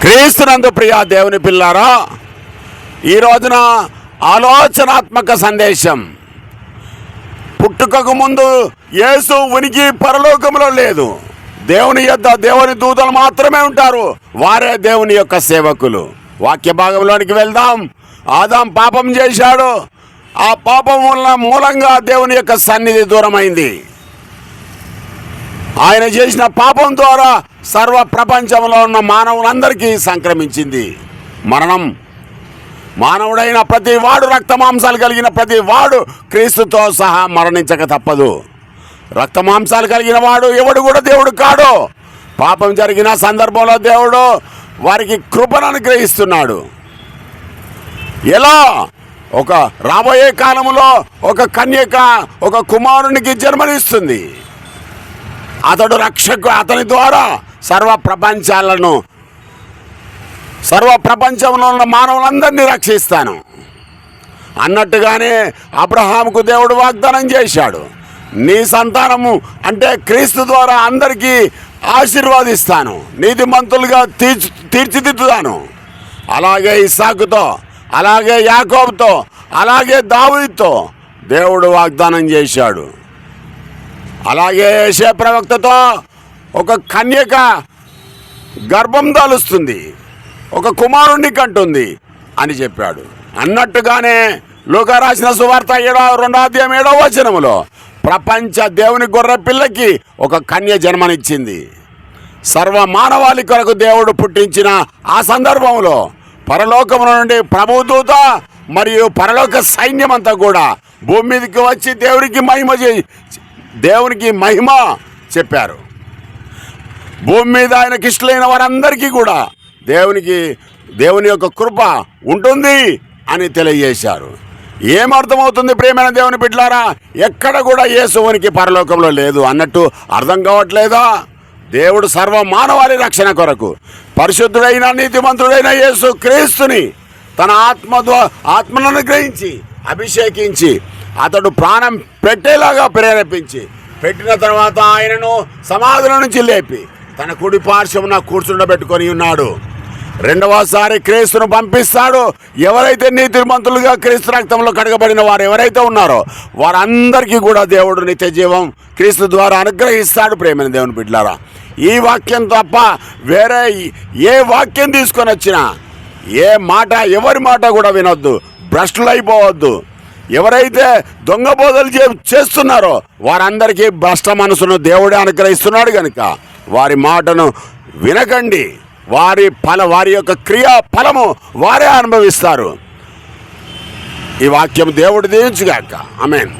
క్రీస్తునందు ప్రియ దేవుని పిల్లారా ఈ రోజున ఆలోచనాత్మక సందేశం. పుట్టుకకు ముందు యేసు ఉనికి పరలోకంలో లేదు. దేవుని యొద్ద దేవుని దూతలు మాత్రమే ఉంటారు. వారే దేవుని యొక్క సేవకులు. వాక్య భాగంలోనికి వెళ్దాం. ఆదాం పాపం చేశాడు. ఆ పాపం వల్ల మూలంగా దేవుని యొక్క సన్నిధి దూరమైంది. ఆయన చేసిన పాపం ద్వారా సర్వ ప్రపంచంలో ఉన్న మానవులందరికీ సంక్రమించింది. మరణం. మానవుడైన ప్రతి వాడు రక్తమాంసాలు కలిగిన ప్రతి వాడు క్రీస్తుతో సహా మరణించక తప్పదు. రక్తమాంసాలు కలిగిన వాడు ఎవడు కూడా దేవుడు కాడు. పాపం జరిగిన సందర్భంలో దేవుడు వారికి కృపను అనుగ్రహిస్తున్నాడు ఎలా? ఒక రాబోయే కాలంలో ఒక కన్యక ఒక కుమారునికి జన్మనిస్తుంది. అతడు రక్షకు అతని ద్వారా సర్వ ప్రపంచాలను సర్వ ప్రపంచంలో ఉన్న మానవులందరినీ రక్షిస్తాను. అన్నట్టుగానే అబ్రహాముకు దేవుడు వాగ్దానం చేశాడు. నీ సంతానము అంటే క్రీస్తు ద్వారా అందరికీ ఆశీర్వాదిస్తాను. నీతిమంతులుగా తీర్చి తీర్చిదిద్దుతాను. అలాగే ఇసాకుతో అలాగే యాకోబుతో అలాగే దావుతో దేవుడు వాగ్దానం చేశాడు. అలాగే యెషయా ప్రవక్తతో ఒక కన్యక గర్భం దాలుస్తుంది. ఒక కుమారుణ్ణి కంటుంది అని చెప్పాడు. అన్నట్టుగానే లోక రాసిన సువార్త ఏడో రెండో అధ్యాయం ఏడో వచనములో ప్రపంచ దేవుని గొర్రె పిల్లకి ఒక కన్య జన్మనిచ్చింది. సర్వ మానవాళి కొరకు దేవుడు పుట్టించిన ఆ సందర్భంలో పరలోకము నుండి ప్రభుదూత మరియు పరలోక సైన్యమంతా కూడా భూమి మీదకి వచ్చి దేవుడికి మహిమ దేవునికి మహిమ చెప్పారు. భూమి మీద ఆయనకి ఇష్టలైన వారందరికీ కూడా దేవునికి దేవుని యొక్క కృప ఉంటుంది అని తెలియజేశారు. ఏమర్థమవుతుంది ప్రేమైన దేవుని బిడ్డలారా? ఎక్కడ కూడా యేసువునికి పరలోకంలో లేదు అన్నట్టు అర్థం కావట్లేదా? దేవుడు సర్వ మానవాళి రక్షణ కొరకు పరిశుద్ధుడైన నీతిమంతుడైన యేసు క్రీస్తుని తన ఆత్మ ఆత్మను గ్రహించి అభిషేకించి అతడు ప్రాణం పెట్టేలాగా ప్రేరేపించి పెట్టిన తర్వాత ఆయనను సమాధుల నుంచి లేపి తన కుడి పార్శ్వమున కూర్చుండబెట్టుకొని ఉన్నాడు. రెండవసారి క్రీస్తును పంపిస్తాడు. ఎవరైతే నీతిమంతులుగా క్రీస్తు రక్తంలో కడగబడిన వారు ఎవరైతే ఉన్నారో వారందరికీ కూడా దేవుడు నిత్య జీవం క్రీస్తు ద్వారా అనుగ్రహిస్తాడు. ప్రేమైన దేవుని బిడ్డలారా ఈ వాక్యం తప్ప వేరే ఏ వాక్యం తీసుకొని వచ్చినా ఏ మాట ఎవరి మాట కూడా వినొద్దు. భ్రష్టులైపోవద్దు. ఎవరైతే దొంగ బోధలు చేస్తున్నారో వారందరికీ భ్రష్ట మనసును దేవుడే అనుగ్రహిస్తున్నాడు కనుక వారి మాటను వినకండి. వారి ఫల వారి యొక్క క్రియా ఫలము వారే అనుభవిస్తారు. ఈ వాక్యం దేవుడు దీవించుగాక. మీన్